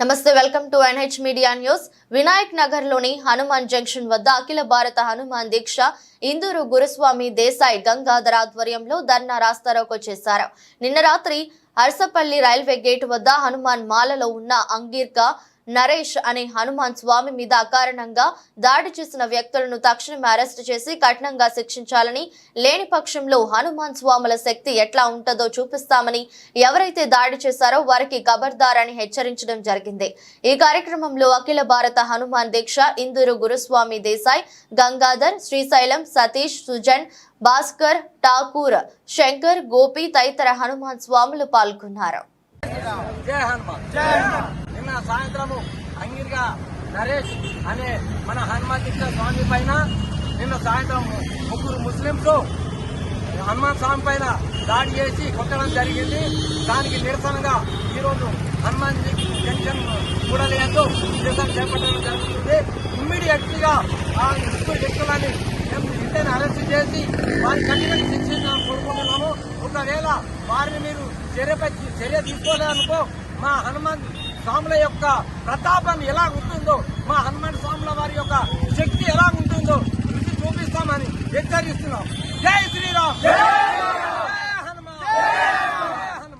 నమస్తే welcome to NH media news. Vinayak నగర్లోని Hanuman junction వద్ద అఖిల భారత హనుమాన్ దీక్ష ఇందూరు గురుస్వామి దేశాయ్ గంగాధర్ ఆధ్వర్యంలో ధర్నా రాస్తారోకో చేశారు. నిన్న రాత్రి అరసపల్లి రైల్వే గేట్ వద్ద హనుమాన్ మాలలో ఉన్న అంగీర్గా నరేష్ అనే హనుమాన్ స్వామి మీద అకారణంగా దాడి చేసిన వ్యక్తులను తక్షణమే అరెస్ట్ చేసి కఠినంగా శిక్షించాలని లేని పక్షంలో హనుమాన్ స్వాముల శక్తి ఎట్లా ఉంటుందో చూపిస్తామని ఎవరైతే దాడి చేశారో వారికి ఖబర్దార్ అని హెచ్చరించడం జరిగింది. ఈ కార్యక్రమంలో అఖిల భారత హనుమాన్ దీక్ష ఇందూరు గురుస్వామి దేశాయ్ గంగాధర్ శ్రీశైలం సతీష్ సుజన్ భాస్కర్ ఠాకూర్ శంకర్ గోపి తదితర హనుమాన్ స్వాములు పాల్గొన్నారు. జై హనుమాన్. నిన్న సాయంత్రము అంగిరిగా నరేష్ అనే మన హనుమాన్ కృష్ణ స్వామి పైన నిన్న సాయంత్రం ముగ్గురు ముస్లింస్ హనుమాన్ స్వామి పైన దాడి చేసి కొట్టడం జరిగింది. దానికి నిరసనగా ఈరోజు హనుమాన్ జంక్షన్ కూడలేదు నిరసన చేపట్టడం జరుగుతుంది. ఇమ్మీడియట్గా ఆ ముగ్గురు వ్యక్తులని మేము ఇంటనే అరెస్ట్ చేసి వారి కఠిన శిక్షించాలని కోరుకుంటున్నాము. ఒకవేళ వారిని మీరు చర్యపై చర్య తీసుకోలేదనుకో మా హనుమాన్ స్వాముల యొక్క ప్రతాపం ఎలా ఉంటుందో మా హనుమాన్ స్వాముల వారి యొక్క శక్తి ఎలా ఉంటుందో చూపిస్తామని హెచ్చరిస్తున్నాం. జై శ్రీరామ్!